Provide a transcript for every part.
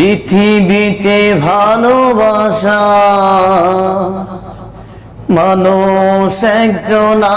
পৃথিবীতে ভালোবাসা মানুষ একজনা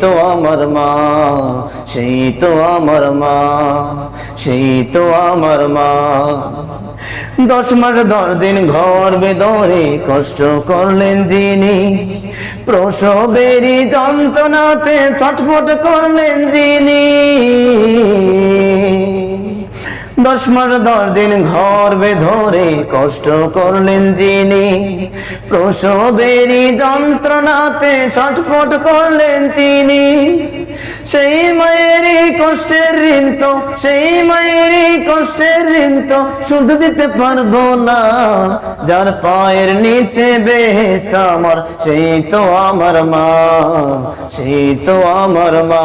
তো আমার মা, সেই তো আমার মা, সেই তো আমার মা। দশ মাস দশ দিন ঘর বেদরে কষ্ট করলেন যিনি, প্রসবেরই যন্ত্রণাতে ছটফট করলেন যিনি। দশ মাস, দশ দিন ঘর বেধরে কষ্ট করলেন যিনি। প্রসবেরই যন্ত্রণাতে ছটফট করলেন তিনি। সেই মায়েরই কষ্টের ঋণ তো, সেই মায়েরই কষ্টের ঋণ তো শুধু দিতে পারব না। যার পায়ের নিচে বেহেস্ত আমার, সেই তো আমার মা, সেই তো আমার মা।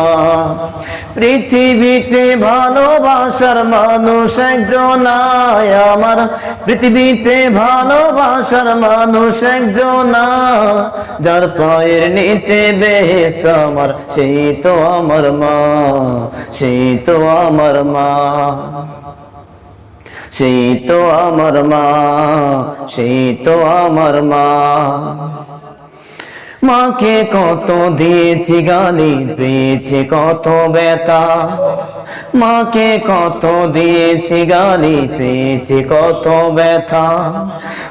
পৃথিবীতে ভালোবাসার মানুষ একজনায় আমার, পৃথিবীতে ভালোবাসার মানুষ একজনা যার পায়ের নিচে বেহেস্ত আমার, সেই তো আমার মা, সেই তো আমার মা। সেই তো আমার মা, সেই তো আমার মা। মাকে কত দিয়েছি, গালি পেয়েছে, কত ব্যথা। মাকে কত দিয়েছি, গালি পেয়েছে, কত ব্যথা।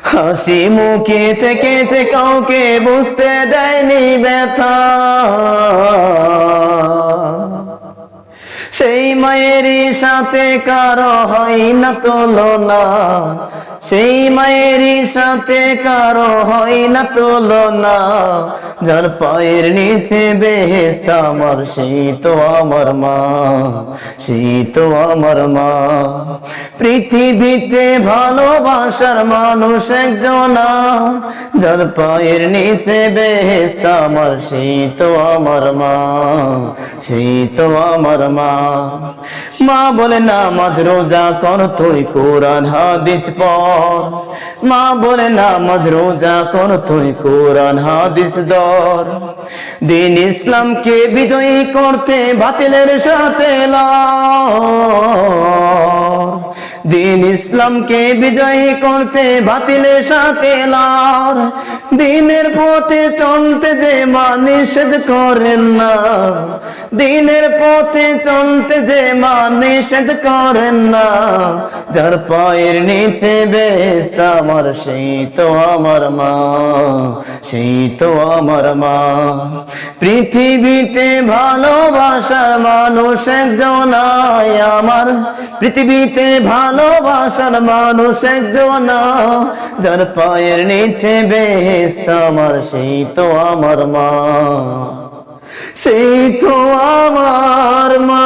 হাসি মুখে থেকেছে, কাউকে বুঝতে দেয়নি ব্যথা। সেই মায়েরই সাথে কারও হয় না তুলনা। সেই মায়েরই সাথে কারও হয় না তুলনা। যার পায়ের নিচে বেহেস্ত আমার, সেই তো আমার মা, সেই তো আমার মা। পৃথিবীতে ভালোবাসার মানুষ একজনা, যার পায়ের নিচে বেহেস্ত আমার, সেই তো আমার মা, সেই তো আমার মা। মা বলে, নামাজ রোজা কর তুই, কোরআন, হাদিস পর মা বলে, নামাজ রোজা কর, তুই কোরআন, হাদিস দর দিন ইসলামকে বিজয়ী করতে বাতিলের সাথে দিন ইসলামকে বিজয়ী করতে বাতিলের সাথে লড় দিনের পথে চলতে যে মা নিষেধ করেন না। দিনের পথে চলতে যে মা নিষেধ করেন না। যার পায়ের নিচে বেস্ত আমার, সেই তো আমার মা, সেই তো আমার মা। পৃথিবীতে ভালোবাসার মানুষ একজনাই আমার, পৃথিবীতে ভালোবাসার মানুষ একজনা যার পায়ের নিচে বেস্ত আমার, সেই তো আমার মা, সেই তো আমার মা।